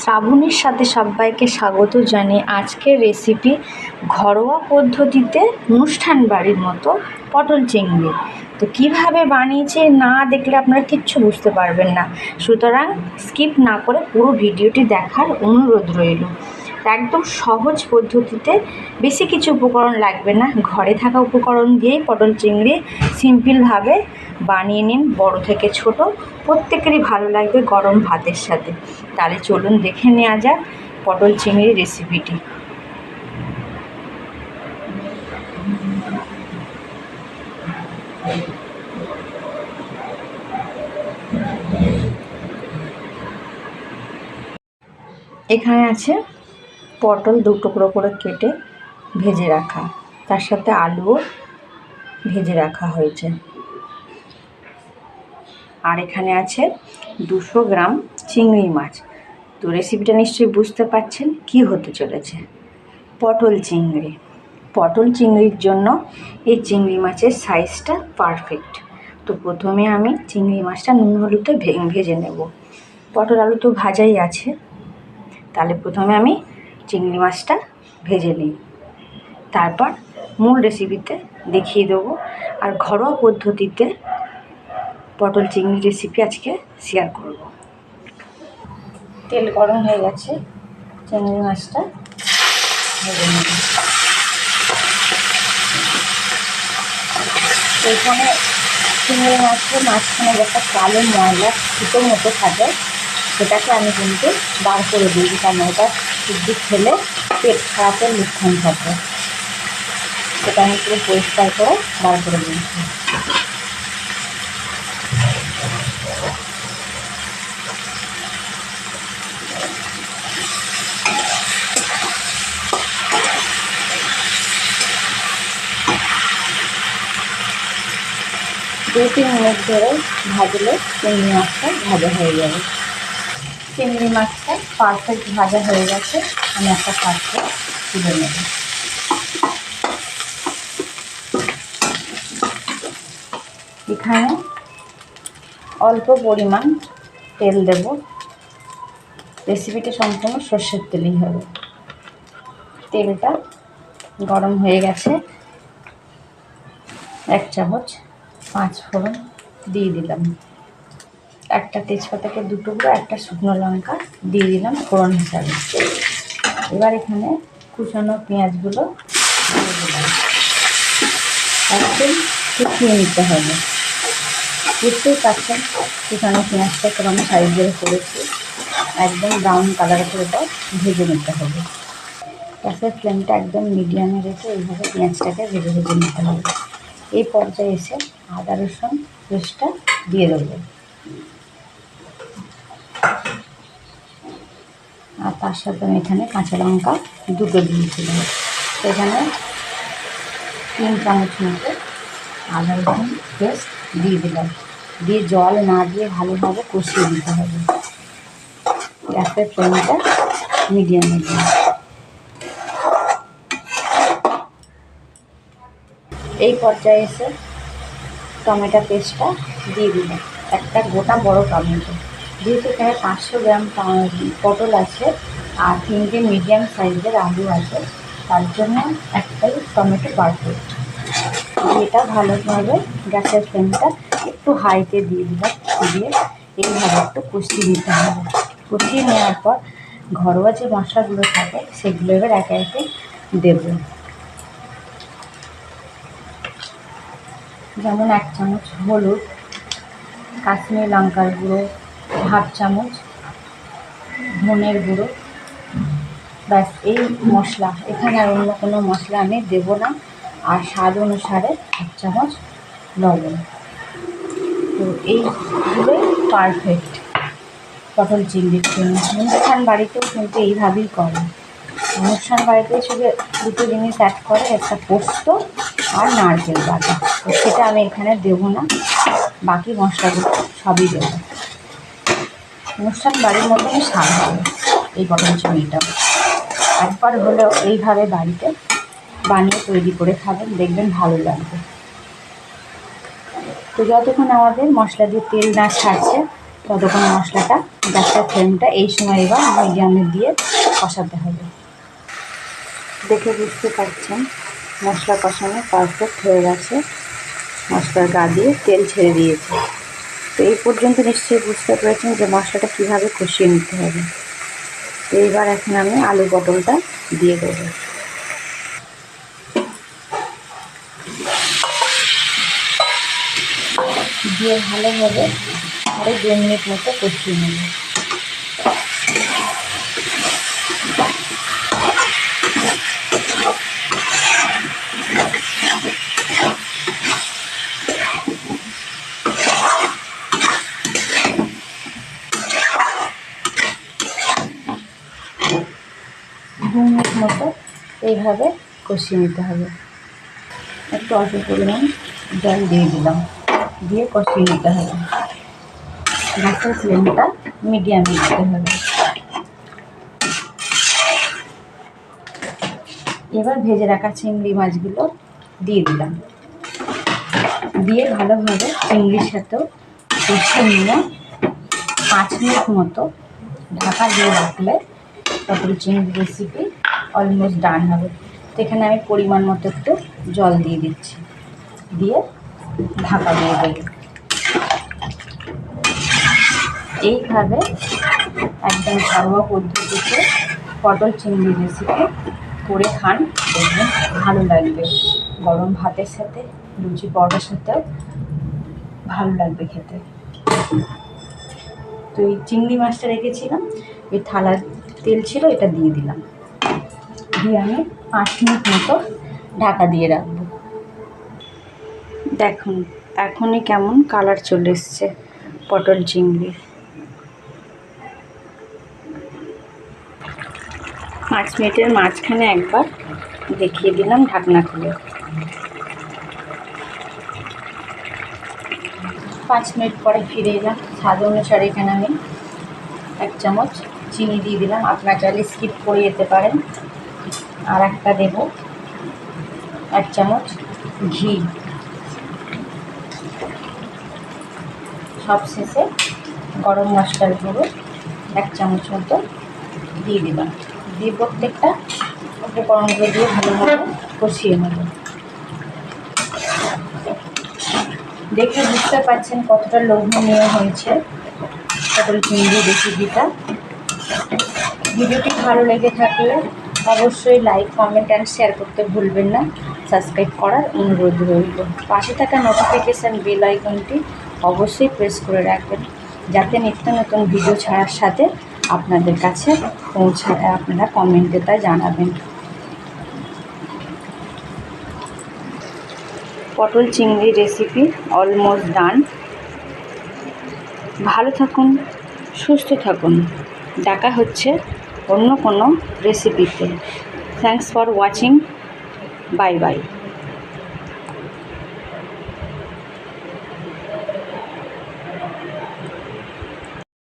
শ্রাবণীর সাথে সবাইকে স্বাগত জানিয়ে আজকের রেসিপি ঘরোয়া পদ্ধতিতে অনুষ্ঠান বাড়ির মতো পটল চিংড়ি। তো কীভাবে বানিয়েছে না দেখলে আপনারা কিচ্ছু বুঝতে পারবেন না। সুতরাং স্কিপ না করে পুরো ভিডিওটি দেখার অনুরোধ রইল। একদম সহজ পদ্ধতিতে বেশি কিছু উপকরণ লাগবে না। ঘরে থাকা উপকরণ দিয়েই পটল চিংড়ি সিম্পলভাবে বানিয়ে নিন, বড় থেকে ছোট। প্রত্যেকেরই ভালো লাগবে গরম ভাতের সাথে। তাহলে চলুন দেখে নেওয়া যাক পটল চিংড়ির রেসিপিটি এখানে আছে পটল দু টুকরো করে কেটে ভেজে রাখা। তার সাথে আলুও ভেজে রাখা হয়েছে। আর এখানে আছে দুশো গ্রাম চিংড়ি মাছ। তো রেসিপিটা নিশ্চয়ই বুঝতে পারছেন কি হতে চলেছে। পটল চিংড়ি। পটল চিংড়ির জন্য এই চিংড়ি মাছের সাইজটা পারফেক্ট তো প্রথমে আমি চিংড়ি মাছটা নুন হলুদে ভেজে নেব। পটল আলু তো ভাজাই আছে। তাহলে প্রথমে আমি চিংড়ি মাছটা ভেজে নিই। তারপর মূল রেসিপিতে দেখিয়ে দেবো। আর ঘরোয়া পদ্ধতিতে পটল চিংড়ি রেসিপি আজকে শেয়ার করব। তেল গরম হয়ে গেছে, চিংড়ি মাছটা ভেজে নেব এখানে চিংড়ি মাছের মাঝখানে একটা কালো ময়লা ফুটো মতো থাকে, সেটাকে আমি কিন্তু বার করে দিই। কারণ ওটা সিদ্ধি খেলে পেট খারাপের লক্ষণ থাকে সেটা আমি পুরো পরিষ্কার করে বার করে দিয়েছি দু তিন মিনিট ধরে ভাজলে চিংড়ি মাছটা ভাজা হয়ে যাবে। চিংড়ি মাছটা পারফেক্ট ভাজা হয়ে গেছে। আমি একটা পাত্রে তুলে নেব। এখানে অল্প পরিমাণ তেল দেব। রেসিপিটা সম্পূর্ণ সর্ষের তেলেই হবে। তেলটা গরম হয়ে গেছে। এক চামচ পাঁচ ফোড়ন দিয়ে দিলাম। একটা তেজপাতাকে দু টুকরো একটা শুকনো লঙ্কা দিয়ে দিলাম ফোড়ন হিসাবে। এবার এখানে কুচানো পেঁয়াজগুলো দিয়ে একদম নিতে হবে। বুঝতেই পারছেন কুচানো পেঁয়াজটা কেমন সাইজ করে করেছি। একদম ব্রাউন কালার করে এটা ভেজে নিতে হবে। গ্যাসের ফ্লেমটা একদম মিডিয়ামে রেখে এইভাবে পেঁয়াজটাকে ভেজে ভেজে নিতে হবে। এই পর্যায়ে এসে আদা রসুন পেস্টটা দিয়ে দেবো। আর তার সাথে আমি এখানে কাঁচা লঙ্কা দুটো দিয়েছিলাম। সেখানে তিন চামচ মতো আদা রসুন পেস্ট দিয়ে দিলাম। দিয়ে জল না দিয়ে ভালোভাবে কষিয়ে দিতে হবে। গ্যাসের ফ্লেমটা মিডিয়ামে দিয়ে। এই পর্যায়ে এসে টমেটো পেস্টটা দিয়ে দিলাম। একটা গোটা বড় টমেটো। যেহেতু এখানে পাঁচশো গ্রাম পটল আছে আর তিনটে মিডিয়াম সাইজের আলু আছে। তার জন্য একটাই টমেটো পারফেক্ট এটা ভালোভাবে গ্যাসের ফ্লেমটা একটু হাইতে দিয়ে দিলাম, দিয়ে এইভাবে একটু কষিয়ে দিতে হবে। কষিয়ে নেওয়ার পর ঘরোয়া যে মশলাগুলো থাকে, সেগুলো এবার একে একে দেবো। যেমন এক চামচ হলুদ, কাশ্মীর লঙ্কার গুঁড়ো হাফ চামচ ধনের গুঁড়ো। ব্যাস, এই মশলা। এখানে আর অন্য কোনো মশলা আমি দেবো না। আর স্বাদ অনুসারে এক চামচ লবণ। তো এইগুলোই পারফেক্ট পটল চিংড়ির জন্য। অনুষ্ঠান বাড়িতেও কিন্তু এইভাবেই করে। অনুষ্ঠান বাড়িতে শুধু দুটো জিনিস অ্যাড করে, একটা পোস্ত আর নারকেল বাটা। তো সেটা আমি এখানে দেবো না। বাকি মশলাগুলো সবই দেবো। অনুষ্ঠান বাড়ির মতনই স্বাদ হবে এই পটল চিংড়িটা একবার হলেও এইভাবে বাড়িতে বানিয়ে তৈরি করে খাবেন, দেখবেন ভালো লাগবে। তো যতক্ষণ আমাদের মশলা দিয়ে তেল না ছাড়ছে, ততক্ষণ মশলাটা, গ্যাসের ফ্লেমটা এই সময় এবার মিডিয়ামে দিয়ে কষাতে হবে। দেখে বুঝতে পারছেন, মশলা কষানো পারফেক্ট হয়ে গেছে। মশলার গা দিয়ে তেল ছেড়ে দিয়েছে। তো এই পর্যন্ত নিশ্চয়ই বুঝতে পেরেছেন যে মশলাটা কীভাবে কষিয়ে নিতে হবে। তো এইবার এখন আমি আলু পটলটা দিয়ে দেবো। দিয়ে ভালোভাবে আরও দু মিনিট মতো কষিয়ে নেব দু মিনিট মতো এইভাবে কষিয়ে নিতে হবে। একটু অল্প পরিমাণ জল দিয়ে দিলাম। দিয়ে কষিয়ে নিতে হবে। গ্যাসের ফ্লেমটা মিডিয়ামে দিতে হবে। এবার ভেজে রাখা চিংড়ি মাছগুলো দিয়ে দিলাম। দিয়ে ভালোভাবে চিংড়ির সাথেও কষিয়ে নিয়ে পাঁচ মিনিট মতো ঢাকা দিয়ে রাখলে তারপরে চিংড়ি রেসিপি অলমোস্ট ডান হবে। তো এখানে আমি পরিমাণ মতো একটু জল দিয়ে দিচ্ছি। দিয়ে ঢাকা দিয়ে দেব। এইভাবে একদম ঘরোয়া পদ্ধতিতে পটল চিংড়ি রেসিপি করে খান। দেখবেন ভালো লাগবে। গরম ভাতের সাথে, লুচি পরোটার সাথেও ভালো লাগবে খেতে। তো এই চিংড়ি মাছটা রেখেছিলাম। এই থালার তেল ছিল, এটা দিয়ে দিলাম। দিয়ে আমি পাঁচ মিনিট মতো ঢাকা দিয়ে রাখব। দেখুন, এখনই কেমন কালার চলে এসছে পটল চিংড়ির পাঁচ মিনিটের মাঝখানে একবার দেখিয়ে দিলাম ঢাকনা খুলে। পাঁচ মিনিট পরে ফিরে এলাম। স্বাদ অনুসারে এখানে আমি এক চামচ চিনি দিয়ে দিলাম। আপনার চাইলে স্কিপ করে যেতে পারেন। আর একটা দেব। এক চামচ ঘি। সব শেষে গরম মশলার গুঁড়ো এক চামচ মতো দিয়ে দিলাম। দিয়ে প্রত্যেকটা উপকরণগুলো দিয়ে ভালোভাবে কষিয়ে নেব। দেখে বুঝতে পারছেন কতটা লোভনীয় হয়েছে পটল চিংড়ি রেসিপিটা। ভিডিওটি ভালো লেগে থাকলে অবশ্যই লাইক কমেন্ট অ্যান্ড শেয়ার করতে ভুলবেন না। সাবস্ক্রাইব করার অনুরোধ রইল। পাশে থাকা নোটিফিকেশান বেল আইকনটি অবশ্যই প্রেস করে রাখবেন, যাতে নিত্য নতুন ভিডিও ছাড়ার সাথে আপনাদের কাছে পৌঁছায়, আপনারা কমেন্টে তা জানাবেন। পটল চিংড়ি রেসিপি অলমোস্ট ডান ভালো থাকুন, সুস্থ থাকুন। দেখা হচ্ছে অন্য কোনো রেসিপিতে thanks for watching bye bye